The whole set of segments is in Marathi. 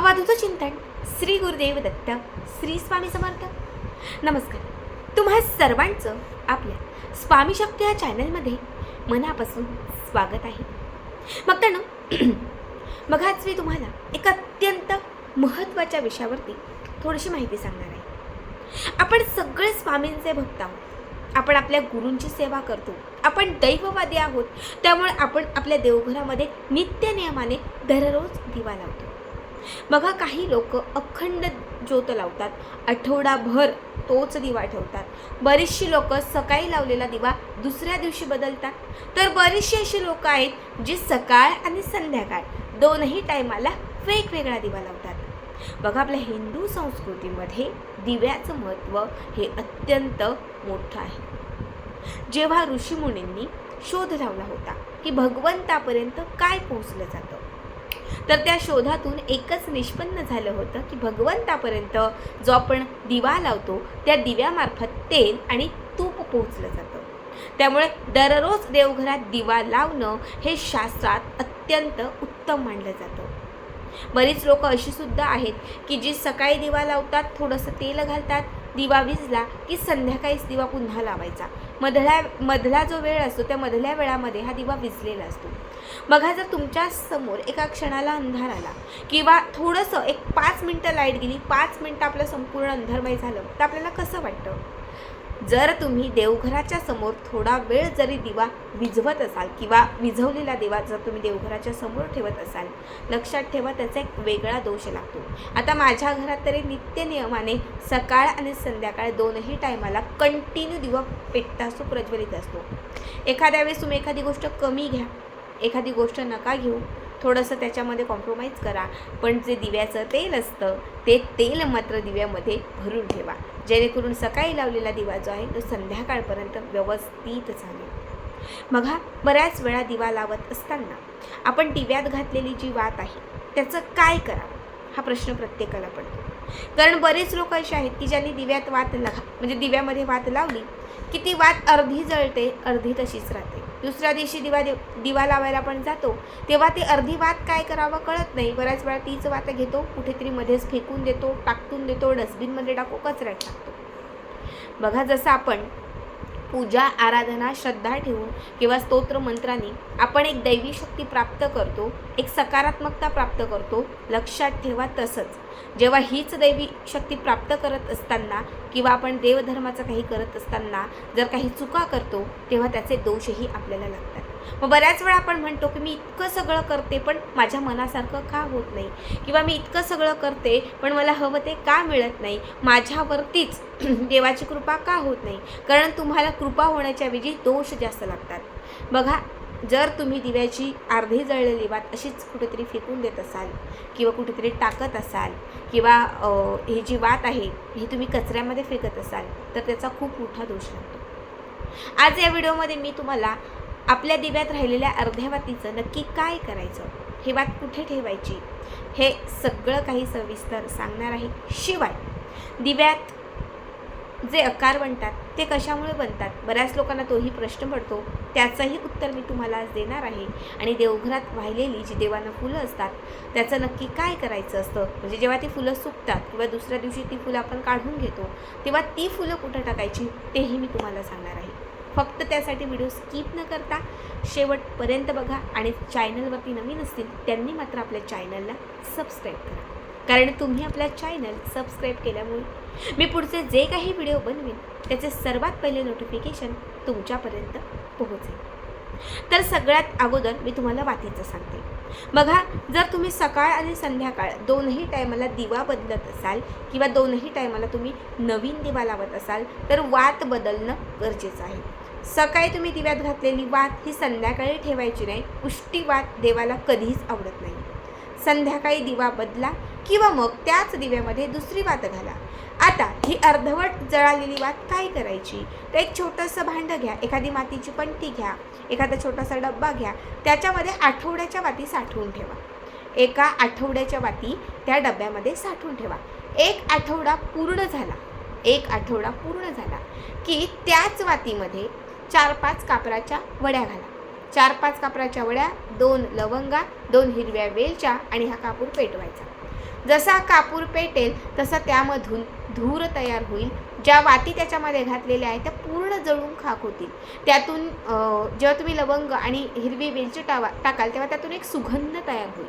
अवाधूत चिंतन श्री गुरुदेव दत्त श्री स्वामी समर्थ. नमस्कार. तुम्हा सर्वांचं आपल्या स्वामी शक्ती या चॅनलमध्ये मनापासून स्वागत आहे. मग त्यानं मग आज मी तुम्हाला एक अत्यंत महत्त्वाच्या विषयावरती थोडीशी माहिती सांगणार आहे. आपण सगळे स्वामींचे भक्त आहोत. आपण आपल्या गुरूंची सेवा करतो. आपण दैववादी आहोत. त्यामुळे आपण आपल्या देवघरामध्ये नित्य नियमाने दररोज दिवा लावतो. बघा काही लोक अखंड ज्योत लावतात आठवडाभर तोच दिवा ठेवतात. बरीचशी लोक सकाळी लावलेला दिवा दुसऱ्या दिवशी बदलतात. तर बरीचशी अशी लोक आहेत जी सकाळ आणि संध्याकाळ दोनही टायमाला वेगवेगळा दिवा लावतात. बघा आपल्या हिंदू संस्कृतीमध्ये दिव्याचं महत्त्व हे अत्यंत मोठं आहे. जेव्हा ऋषीमुनींनी शोध लावला होता की भगवंतापर्यंत काय पोहोचलं जातं तर त्या शोधातून एकच निष्पन्न झालं होतं की भगवंतापर्यंत जो आपण दिवा लावतो त्या दिव्यामार्फत तेल आणि तूप पोहोचलं जातं. त्यामुळे दररोज देवघरात दिवा लावणं हे शास्त्रात अत्यंत उत्तम मानलं जातं. बरीच लोक अशी सुद्धा आहेत की जी सकाळी दिवा लावतात थोडंसं तेल घालतात दिवा विजला की संध्याकाळीच दिवा पुन्हा लावायचा. मधल्या मधला जो वेळ असतो त्या मधल्या वेळामध्ये हा दिवा विजलेला असतो. बघा जर तुमच्यासमोर एका क्षणाला अंधार आला किंवा थोडंसं एक पाच मिनटं लाइट गेली पाच मिनटं आपलं संपूर्ण अंधारमय झालं तर आपल्याला कसं वाटतं? जर तुम्ही देवघराच्या समोर थोडा वेळ जरी दिवा विझवत असाल किंवा विझवलेला दिवा जर तुम्ही देवघराच्या समोर ठेवत असाल लक्षात ठेवा त्याचा एक वेगळा दोष लागतो. आता माझ्या घरात तरी नित्य नियमाने सकाळ आणि संध्याकाळ दोनही टायमाला कंटिन्यू दिवा पेटता असतो प्रज्वलित असतो. एखाद्या वेळेस तुम्ही एखादी गोष्ट कमी घ्या एखादी गोष्ट नका घेऊ थोडंसं त्याच्यामध्ये कॉम्प्रोमाइज करा पण जे दिव्याचं तेल असतं ते तेल मात्र दिव्यामध्ये भरून ठेवा. जेणेकरून सकाळी लावलेला दिवा जो आहे तो संध्याकाळपर्यंत व्यवस्थित चालेल. बघा बऱ्याच वेळा दिवा लावत असताना आपण दिव्यात घातलेली जी वात आहे त्याचं काय करावं? हा प्रश्न प्रत्येकाला पडतो. कारण बरेच लोक असे आहेत की ज्यांनी दिव्यात वात ला म्हणजे दिव्यामध्ये वात लावली की ती वात अर्धी जळते अर्धी तशीच राहते. दुसऱ्या दिवशी दिवा दिवा लावायला आपण जातो. तेव्हा ती अर्धी वात काय करावं कळत नाही. बऱ्याच वेळा तीच वात घेतो कुठेतरी मध्येच फेकून देतो टाकून देतो डस्टबिनमध्ये टाकू कचऱ्यात टाकतो. बघा जसं आपण पूजा आराधना श्रद्धा ठेवून किंवा स्तोत्र मंत्राने आपण एक दैवी शक्ती प्राप्त करतो एक सकारात्मकता प्राप्त करतो लक्षात ठेवा तसंच. जेव्हा हीच दैवी शक्ती प्राप्त करत असताना किंवा आपण देवधर्माचं काही करत असताना जर काही चुका करतो तेव्हा त्याचे दोषही आपल्याला लागतात. मग बऱ्याच वेळा आपण म्हणतो की मी इतकं सगळं करते पण माझ्या मनासारखं का होत नाही? किंवा मी इतकं सगळं करते पण मला हवं ते का मिळत नाही? माझ्यावरतीच देवाची कृपा का होत नाही? कारण तुम्हाला कृपा होण्याच्या ऐवजी दोष जास्त लागतात. बघा जर तुम्ही दिव्याची अर्धी जळलेली वात अशीच कुठेतरी फेकून देत असाल किंवा कुठेतरी टाकत असाल किंवा ही जी वात आहे ही तुम्ही कचऱ्यामध्ये फेकत असाल तर त्याचा खूप मोठा दोष लागतो. आज या व्हिडिओमध्ये मी तुम्हाला आपल्या दिव्यात राहिलेल्या अर्ध्या वातीचं नक्की काय करायचं? हे वात कुठे ठेवायची? हे सगळं काही सविस्तर सांगणार आहे. शिवाय दिव्यात जे अकार बनतात ते कशामुळे बनतात? बऱ्याच लोकांना तोही प्रश्न पडतो. त्याचंही उत्तर मी तुम्हाला आज देणार आहे. आणि देवघरात वाहिलेली जी देवांना फुलं असतात त्याचं नक्की काय करायचं असतं? म्हणजे जेव्हा ती फुलं सुकतात किंवा दुसऱ्या दिवशी ती फुलं आपण काढून घेतो तेव्हा ती फुलं कुठं टाकायची? तेही मी तुम्हाला सांगणार आहे. फक्त त्यासाठी व्हिडिओ स्किप न करता शेवटपर्यंत बघा आणि चॅनलवरती नवीन असतील त्यांनी मात्र आपल्या चॅनलला सबस्क्राईब करा. कारण तुम्ही आपल्या चॅनल सबस्क्राईब केल्यामुळे मी पुढचे जे काही व्हिडिओ बनवेन त्याचे सर्वात पहिले नोटिफिकेशन तुमच्यापर्यंत पोहोचेल. तर सगळ्यात अगोदर मी तुम्हाला वातीचं सांगते. बघा जर तुम्ही सकाळ आणि संध्याकाळ दोनही टायमाला दिवा बदलत असाल किंवा दोनही टायमाला तुम्ही नवीन दिवा लावत असाल तर वात बदलणं गरजेचं आहे. सकाळी तुम्ही दिव्यात घातलेली वात ही संध्याकाळी ठेवायची नाही. पुष्टी वात देवाला कधीच आवडत नाही. संध्याकाळी दिवा बदला किंवा मग त्याच दिव्यामध्ये दुसरी वात घाला. आता ही अर्धवट जळालेली वात काय करायची? तर एक छोटंसं भांडं घ्या. एखादी मातीची पंटी घ्या. एखादा छोटासा डब्बा घ्या. त्याच्यामध्ये आठवड्याच्या वाती साठवून ठेवा. एका आठवड्याच्या वाती त्या डब्यामध्ये साठवून ठेवा. एक आठवडा पूर्ण झाला. एक आठवडा पूर्ण झाला की त्याच वातीमध्ये चार पाच कापराच्या वड्या घाला. चार पाच कापराच्या वड्या दोन लवंगा दोन हिरव्या वेलच्या आणि हा कापूर पेटवायचा. जसा कापूर पेटेल तसा त्यामधून धूर तयार होईल. ज्या वाती त्याच्यामध्ये घातलेल्या आहेत त्या पूर्ण जळून खाक होतील. त्यातून जेव्हा तुम्ही लवंग आणि हिरवी वेलची टावा टाकाल तेव्हा त्यातून एक सुगंध तयार होईल.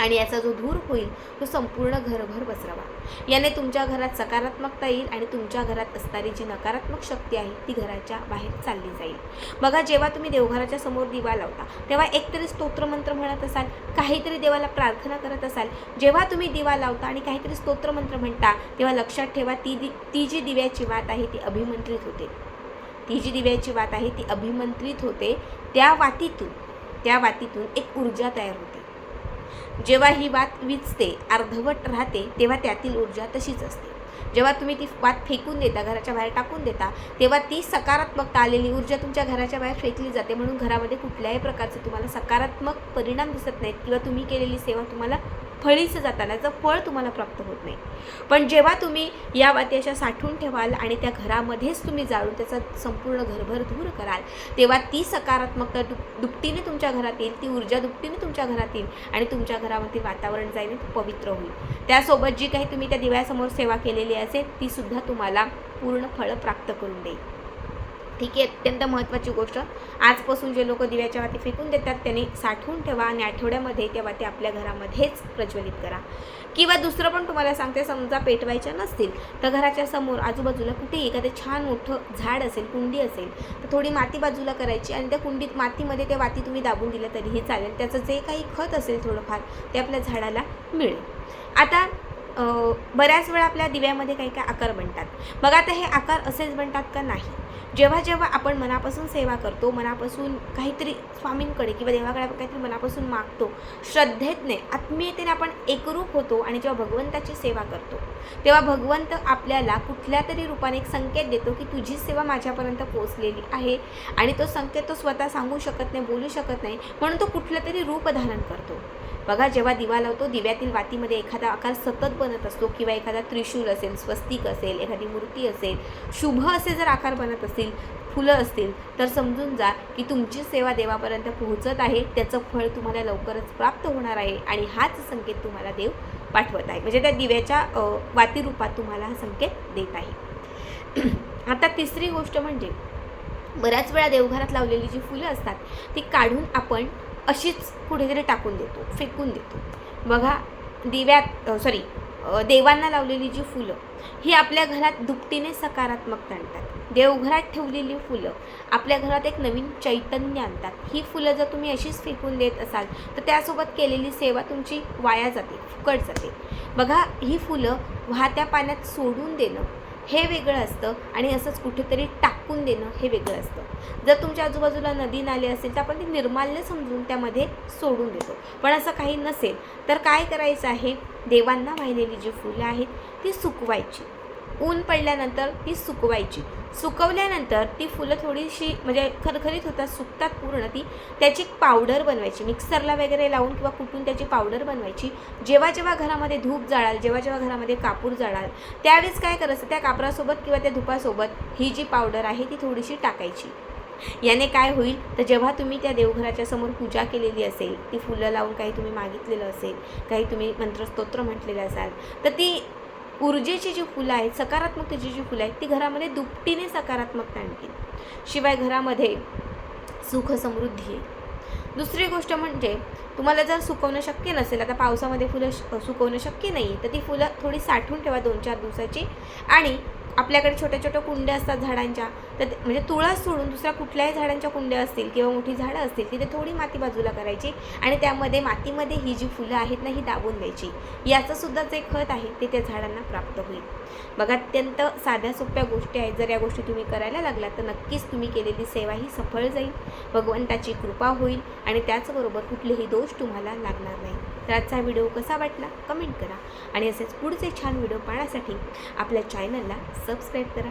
आणि याचा जो धूर होईल तो संपूर्ण घरभर पसरावा. याने तुमच्या घरात सकारात्मकता येईल आणि तुमच्या घरात असणारी जी नकारात्मक शक्ती आहे ती घराच्या बाहेर चालली जाईल. बघा जेव्हा तुम्ही देवघराच्या समोर दिवा लावता तेव्हा एकतरी स्तोत्रमंत्र म्हणत असाल काहीतरी देवाला प्रार्थना करत असाल. जेव्हा तुम्ही दिवा लावता आणि काहीतरी स्तोत्रमंत्र म्हणता तेव्हा लक्षात ठेवा ती दि ती जी दिव्याची वात आहे ती अभिमंत्रित होते. ती जी दिव्याची वात आहे ती अभिमंत्रित होते. त्या वातीतून त्या वातीतून एक ऊर्जा तयार होते. जेव्हा ही वात विचते अर्धवट राहते तेव्हा त्यातील ऊर्जा तशीच असते. जेव्हा तुम्ही ती वात फेकून देता घराच्या बाहेर टाकून देता तेव्हा ती सकारात्मकता आलेली ऊर्जा तुमच्या घराच्या बाहेर फेकली जाते. म्हणून घरामध्ये कुठल्याही प्रकारचे तुम्हाला सकारात्मक परिणाम दिसत नाहीत किंवा तुम्ही केलेली सेवा तुम्हाला फळीचं जाताना याचं फळ तुम्हाला प्राप्त होत नाही. पण जेव्हा तुम्ही या वाती अशा साठवून ठेवाल आणि त्या घरामध्येच तुम्ही जाळून त्याचा संपूर्ण घरभर धूर कराल तेव्हा ती सकारात्मकता दुप दुपटीने तुमच्या घरात येईल ती ऊर्जा दुपटीने तुमच्या घरात येईल आणि तुमच्या घरामध्ये वातावरण जाईल पवित्र होईल. त्यासोबत जी काही तुम्ही त्या दिव्यासमोर सेवा केलेली असेल तीसुद्धा तुम्हाला पूर्ण फळं प्राप्त करून देईल. ठीक आहे अत्यंत महत्त्वाची गोष्ट. आजपासून जे लोक दिव्याच्या वाती फेकून देतात त्यांनी साठवून ठेवा आणि आठवड्यामध्ये त्या वाती आपल्या घरामध्येच प्रज्वलित करा. किंवा दुसरं पण तुम्हाला सांगते समजा पेटवायच्या नसतील तर घराच्या समोर आजूबाजूला कुठे एखादं छान मोठं झाड असेल कुंडी असेल तर थोडी माती बाजूला करायची आणि त्या कुंडीत मातीमध्ये त्या वाती तुम्ही दाबून दिलं तरीही चालेल. त्याचं जे काही खत असेल थोडंफार ते आपल्या झाडाला मिळेल. आता बऱ्याच वेळा आपल्या दिव्यामध्ये काही काय आकार बनतात. मग आता हे आकार असेच बनतात का नाही? जेव्हा जेव्हा आपण मनापासून सेवा करतो मनापासून काहीतरी स्वामींकडे किंवा देवाकडे आपण काहीतरी मनापासून मागतो श्रद्धेतने आत्मीयतेने आपण एकरूप होतो आणि जेव्हा भगवंताची सेवा करतो तेव्हा भगवंत आपल्याला कुठल्या तरी रूपाने एक संकेत देतो की तुझी सेवा माझ्यापर्यंत पोहोचलेली आहे आणि तो संकेत तो स्वतः सांगू शकत नाही बोलू शकत नाही म्हणून तो कुठलं तरी रूप धारण करतो. बघा जेव्हा दिवा लावतो दिव्यातील वातीमध्ये एखादा आकार सतत बनत असतो किंवा एखादा त्रिशूल असेल स्वस्तिक असेल एखादी मूर्ती असेल शुभ असे जर आकार बनत असतील फुलं असतील तर समजून जा की तुमची सेवा देवापर्यंत पोहोचत आहे. त्याचं फळ तुम्हाला लवकरच प्राप्त होणार आहे आणि हाच संकेत तुम्हाला देव पाठवत आहे. म्हणजे त्या दिव्याच्या वाती रूपात तुम्हाला हा संकेत देत आहे. आता तिसरी गोष्ट म्हणजे बऱ्याच वेळा देवघरात लावलेली जी फुलं असतात ती काढून आपण अशीच कुठेतरी टाकून देतो फेकून देतो. बघा दिव्यात सॉरी देवांना लावलेली जी फुलं ही आपल्या घरात दुपटीने सकारात्मकता आणतात. देवघरात ठेवलेली फुलं आपल्या घरात एक नवीन चैतन्य आणतात. ही फुलं जर तुम्ही अशीच फेकून देत असाल तर त्यासोबत केलेली सेवा तुमची वाया जाते फुकट जाते. बघा ही फुलं वाहत्या पाण्यात सोडून देणं हे वेगळं असतं आणि असंच कुठेतरी टाकून देणं हे वेगळं असतं. जर तुमच्या आजूबाजूला नदी नाले असेल तर आपण ते निर्माल्य समजून त्यामध्ये सोडून देतो. पण असं काही नसेल तर काय करायचं आहे? देवांना वाहिलेली जी फुलं आहेत ती सुकवायची. ऊन पडल्यानंतर ती सुकवायची. सुकवल्यानंतर ती फुलं थोडीशी म्हणजे खरखरीत होतात सुकतात पूर्ण ती. त्याची पावडर बनवायची. मिक्सरला वगैरे लावून किंवा कुटून त्याची पावडर बनवायची. जेव्हा जेव्हा घरामध्ये धूप जाळाल जेव्हा जेव्हा घरामध्ये कापूर जाळाल त्यावेळेस काय करायचं? त्या कापरासोबत किंवा त्या धुपासोबत ही जी पावडर आहे ती थोडीशी टाकायची. याने काय होईल? तर जेव्हा तुम्ही त्या देवघराच्या समोर पूजा केलेली असेल ती फुलं लावून काही तुम्ही मागितलेलं असेल काही तुम्ही मंत्रस्तोत्र म्हटलेलं असाल तर ती ऊर्जेची जी फुलं आहेत सकारात्मकतेची जी फुलं आहेत ती घरामध्ये दुपटीने सकारात्मकता आणतील. शिवाय घरामध्ये सुख समृद्धी दुसरी गोष्ट म्हणजे तुम्हाला जर सुकवणं शक्य नसेल आता पावसामध्ये फुलं श- सुकवणं शक्य नाही तर ती फुलं थोडी साठवून ठेवा दोन चार दिवसाची. आणि आपल्याकडे छोट्या छोट्या कुंड्या असतात झाडांच्या तर म्हणजे तुळस सोडून दुसऱ्या कुठल्याही झाडांच्या कुंड्या असतील किंवा मोठी झाडं असतील तिथे थोडी माती बाजूला करायची आणि त्यामध्ये मातीमध्ये ही जी फुलं आहेत ना ही दाबून द्यायची. याचंसुद्धा जे खत आहे ते त्या झाडांना प्राप्त होईल. बघा अत्यंत साध्या सोप्या गोष्टी आहेत. जर या गोष्टी तुम्ही करायला लागला तर नक्कीच तुम्ही केलेली सेवा ही सफळ जाईल. भगवंताची कृपा होईल आणि त्याचबरोबर कुठलेही दोष तुम्हाला लागणार नाही. तर आजचा व्हिडिओ कसा वाटला? कमेंट करा. आणि असेच पुढचे छान व्हिडिओ पाहण्यासाठी आपल्या चॅनलला सबस्क्राईब करा.